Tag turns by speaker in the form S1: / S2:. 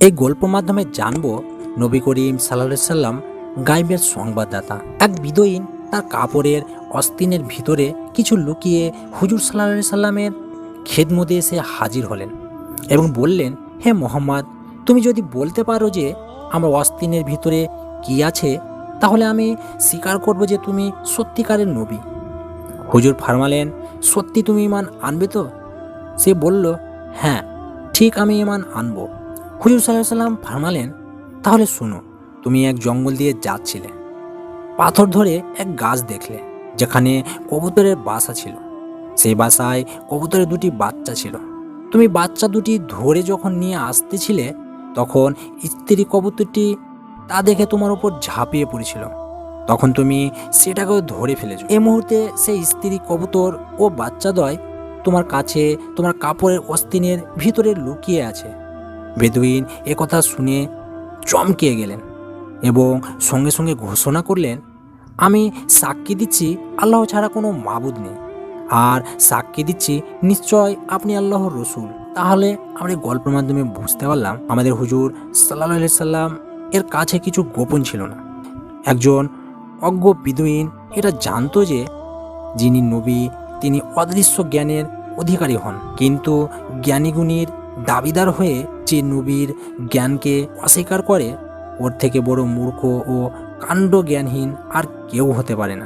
S1: এই গল্প মাধ্যমে জানব নবী করিম সাল্লা সাল্লাম গাইবের সংবাদদাতা, এক বিদয়ীন তার কাপড়ের অস্তিনের ভিতরে কিছু লুকিয়ে হুজুর সাল্লা সাল্লামের খেদমতে এসে হাজির হলেন এবং বললেন, হে মোহাম্মদ, তুমি যদি বলতে পারো যে আমার অস্তিনের ভিতরে কি আছে, তাহলে আমি স্বীকার করব যে তুমি সত্যিকারের নবী। হুজুর ফারমালেন, সত্যি তুমি ইমান আনবে তো? সে বলল হ্যাঁ ঠিক আমি ইমান আনব। হুজুর সাল্লাহ সাল্লাম ফারমালেন, তাহলে শোনো, তুমি এক জঙ্গল দিয়ে যাচ্ছিলে। পাথর ধরে এক গাছ দেখলে, যেখানে কবুতরের বাসা ছিল। সেই বাসায় কবুতরের দুটি বাচ্চা ছিল। তুমি বাচ্চা দুটি ধরে যখন নিয়ে আসতেছিলে, তখন স্ত্রী কবুতরটি তা দেখে তোমার উপর ঝাঁপিয়ে পড়েছিল। তখন তুমি সেটাকেও ধরে ফেলেছো। এই মুহূর্তে সেই স্ত্রী কবুতর ও বাচ্চাদ্বয় তোমার কাছে, তোমার কাপড়ের অস্তিনের ভিতরে লুকিয়ে আছে। বেদুইন কথা শুনে চমকিয়ে গেলেন এবং সঙ্গে সঙ্গে ঘোষণা করলেন, আমি সাক্ষী দিচ্ছি আল্লাহ ছাড়া কোনো মাবুদ নেই। আর সাক্ষী দিচ্ছি নিশ্চয় আপনি আল্লাহর রসুল। তাহলে আমরা গল্পের মাধ্যমে বুঝতে পারলাম আমাদের হুজুর সাল্লাহ সাল্লাম এর কাছে কিছু গোপন ছিল না। একজন অজ্ঞ বিদুইন এটা জানতো যে যিনি নবী, তিনি অদৃশ্য জ্ঞানের অধিকারী হন। কিন্তু জ্ঞানীগুণীর দাবিদার হয়ে যে নবীর জ্ঞানকে অস্বীকার করে, ওর থেকে বড় মূর্খ ও কাণ্ড জ্ঞানহীন আর কেউ হতে পারে না।